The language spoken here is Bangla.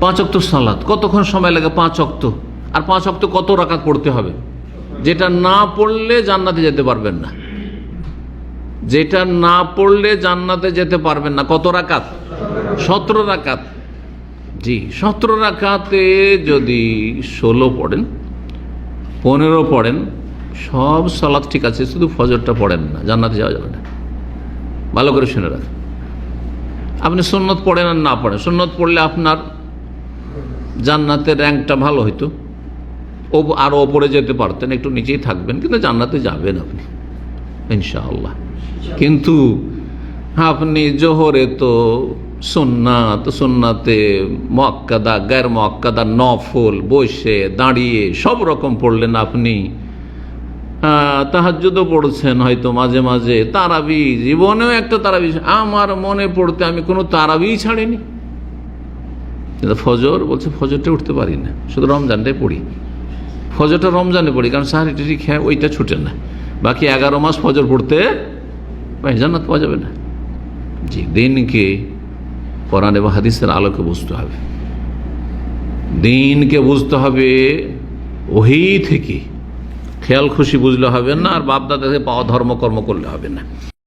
পাঁচ অক্ত সালাদ কতক্ষণ সময় লাগে পাঁচ অক্ত আর পাঁচ অক্ত কত রাকাত পড়তে হবে? যেটা না পড়লে জান্নাতে যেতে পারবেন না। যেটা না পড়লে জান্নাতে যেতে পারবেন না। কত রাকাত? সতেরো রাকাত। জি, সতেরো রাকাতে যদি ষোলো পড়েন, পনেরো পড়েন, সব সালাদ ঠিক আছে, শুধু ফজরটা পড়েন না, জান্নাতে যাওয়া যাবে না। ভালো করে শুনে রাখেন। আপনি সুন্নত পড়েন আর না পড়েন। সুন্নত পড়লে আপনার জান্নাতের র্যাঙ্কটা ভালো হইতো। ও আরও ওপরে যেতে পারতেন, একটু নিচেই থাকবেন, কিন্তু জান্নাতে যাবেন আপনি, ইনশাআল্লাহ। কিন্তু আপনি জোহরে তো সোননাথ সোননাথে মক্কাদা গ্যার মক্কাদা নফল, বসে, দাঁড়িয়ে, সব রকম পড়লেন আপনি। তাহাজ্যদও পড়ছেন হয়তো মাঝে মাঝে, তারাবি, জীবনেও একটা তারাবি, আমার মনে পড়তে আমি কোনো তারাবি ছাড়িনি। কিন্তু ফজর বলছে, ফজরটা উঠতে পারি না। শুধু রমজানটাই পড়ি। ফজরটা রমজানে পড়ি, কারণ সাহারি টিরি খেয়ে ওইটা ছুটে না। বাকি এগারো মাস ফজর পড়তে জান্নাত পাওয়া যাবে না। জি দিনকে কোরআন এবং হাদিসের আলোকে বুঝতে হবে। দিনকে বুঝতে হবে ওহি থেকে। খেয়াল খুশি বুঝলে হবে না, আর বাপদাদাকে পাওয়া ধর্মকর্ম করলে হবে না।